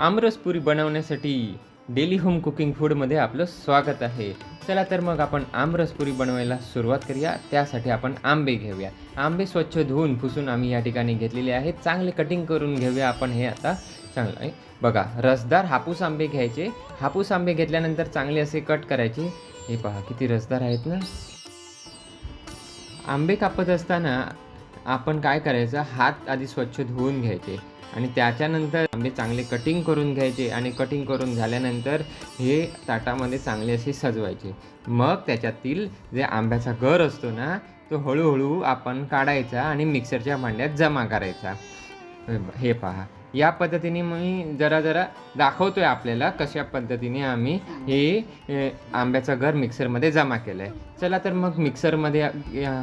आमरसपुरी बनवण्यासाठी daily home cooking फूडमध्ये आपलं स्वागत आहे. चला तर मग आपण आमरसपुरी बनवायला सुरुवात करूया. त्यासाठी आपण आंबे घेऊया. आंबे स्वच्छ धुवून पुसून आम्ही या ठिकाणी घेतलेले आहेत. चांगले कटिंग करून घेऊया आपण हे आता. चांगलं आहे. बघा रसदार हापूस आंबे घ्यायचे. हापूस आंबे घेतल्यानंतर चांगले असे कट करायचे. हे पहा किती रसदार आहेत ना. आंबे कापत असताना आपण काय करायचं? हात आधी स्वच्छ धुवून घ्यायचे. आणि त्याच्यानंतर आंबे चांगले कटिंग करून घ्यायचे आणि कटिंग करून झाल्यानंतर हे ताटामध्ये चांगले असे सजवायचे. मग त्याच्यातील जे आंब्याचा गर असतो ना तो हळूहळू आपण काढायचा आणि मिक्सरच्या भांड्यात जमा करायचा. हे पहा. या पद्धतीने मी जरा जरा दाखवतोय आपल्याला कशा पद्धतीने आम्ही हे आंब्याचा घर मिक्सरमध्ये जमा केलं आहे चला तर मग मिक्सरमध्ये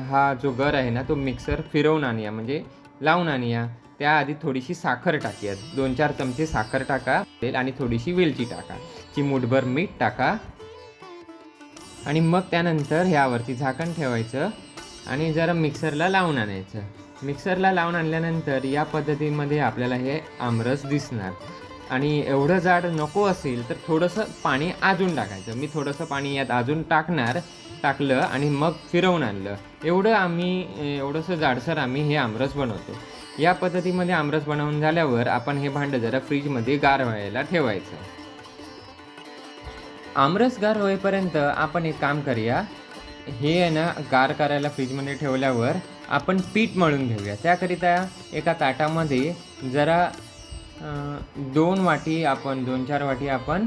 हा जो घर आहे ना तो मिक्सर फिरवून आणूया. म्हणजे लावून आणूया त्याआधी थोडीशी साखर टाकूयात दोन चार चमचे साखर टाका. तेल आणि थोडीशी वेलची टाका. चिमूटभर मीठ टाका. आणि मग त्यानंतर ह्यावरती झाकण ठेवायचं आणि जरा मिक्सरला लावून आणायचं. मिक्सरला लावून आणल्यानंतर या पद्धतीमध्ये आपल्याला हे आमरस दिसणार. आणि एवढं जाड नको असेल तर थोडंसं पाणी अजून टाकायचं. मी थोडंसं पाणी यात अजून टाकणार. टाकलं आणि मग फिरवून आणलं. एवढं आम्ही एवढंसं जाडसर आम्ही हे आमरस बनवतो. या पद्धतीमध्ये आमरस बनवून झाल्यावर आपण हे भांडं जरा फ्रीजमध्ये गार व्हायला ठेवायचं. आमरस गार होईपर्यंत आपण एक काम करूया. हे आहे ना गार करायला फ्रीजमध्ये ठेवल्यावर आपण पीठ मळून घेऊया. त्याकरिता एका ताटामध्ये जरा दोन वाटी आपण दोन चार वाटी आपण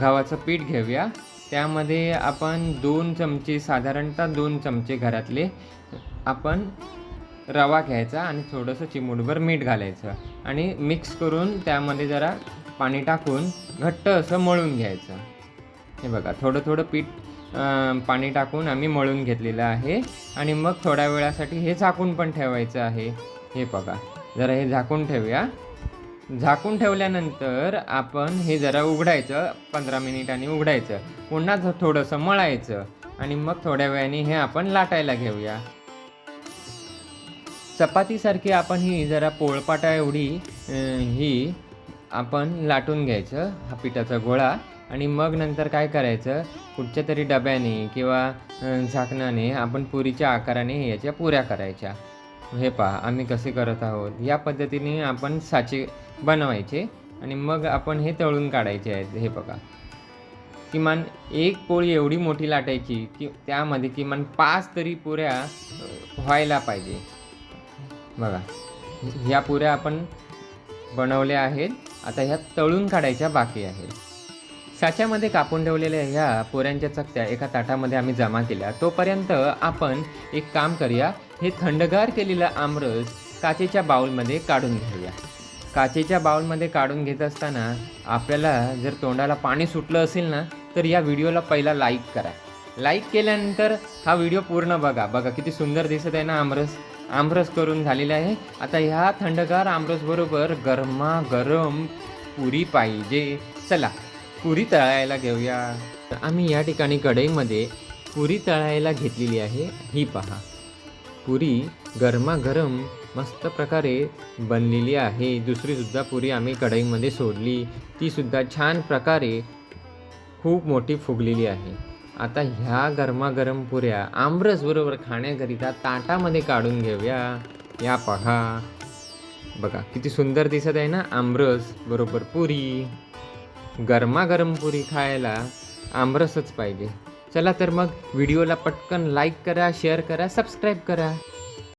गव्हाचं पीठ घेऊया. त्यामध्ये आपण दोन चमचे साधारणतः दोन चमचे घरातले आपण रवा घ्यायचा आणि थोडंसं चिमूटभर मीठ घालायचं आणि मिक्स करून त्यामध्ये जरा पाणी टाकून घट्ट असं मळून घ्यायचं. हे बघा थोडं थोडं पीठ पाणी टाकून आम्ही मळून घेतलेलं आहे आणि मग थोड्या वेळासाठी हे झाकून पण ठेवायचं आहे. हे बघा जरा हे झाकून ठेवूया. झाकून ठेवल्यानंतर आपण हे जरा उघडायचं पंधरा मिनिटांनी उघडायचं. पुन्हा थोडंसं मळायचं आणि मग थोड्या वेळाने हे आपण लाटायला घेऊया. चपातीसारखी आपण ही जरा पोळपाटा एवढी ही आपण लाटून घ्यायचं हा पिठाचा गोळा. आणि मग नंतर काय करायचं कुठच्या तरी डब्याने किंवा झाकणाने आपण पुरीच्या आकाराने याच्या पुऱ्या करायच्या. हे पहा आम्ही कसे करत आहोत. या पद्धतीने आपण साचे बनवायचे आणि मग आपण हे तळून काढायचे आहेत हे बघा. किमान एक पोळी एवढी मोठी लाटायची की त्यामध्ये किमान पाच तरी पुऱ्या व्हायला पाहिजे. बघा ह्या पुऱ्या आपण बनवल्या आहेत. आता ह्या तळून काढायच्या बाकी आहेत. साच्यामध्ये कापून ठेवलेल्या ह्या पोऱ्यांच्या चकत्या एका ताटामध्ये आम्ही जमा केल्या. तोपर्यंत आपण एक काम करूया. हे थंडगार केलेलं आमरस काचेच्या बाउलमध्ये काढून घेऊया. काचेच्या बाउलमध्ये काढून घेत असताना आपल्याला जर तोंडाला पाणी सुटलं असेल ना तर या व्हिडिओला पहिला लाईक करा. लाईक केल्यानंतर हा व्हिडिओ पूर्ण बघा. बघा किती सुंदर दिसत आहे ना आमरस. आमरस करून झालेला आहे. आता ह्या थंडगार आमरसबरोबर गरमागरम पुरी पाहिजे. चला पुरी तळायला घेऊया. आम्ही या ठिकाणी कढईमध्ये पुरी तळायला घेतलेली आहे. ही पहा. पुरी गरमागरम मस्त प्रकारे बनलेली आहे. दुसरीसुद्धा पुरी आम्ही कढईमध्ये सोडली. तीसुद्धा छान प्रकारे खूप मोठी फुगलेली आहे. आता ह्या गरमागरम पुऱ्या आमरसबरोबर खाण्याकरिता ताटामध्ये काढून घेऊया. या पहा. बघा किती सुंदर दिसत आहे ना आमरस बरोबर पुरी. गरमागरम पुरी खायला आमरसच पाहिजे. चला तर मग व्हिडिओला पटकन लाईक करा शेअर करा सबस्क्राईब करा.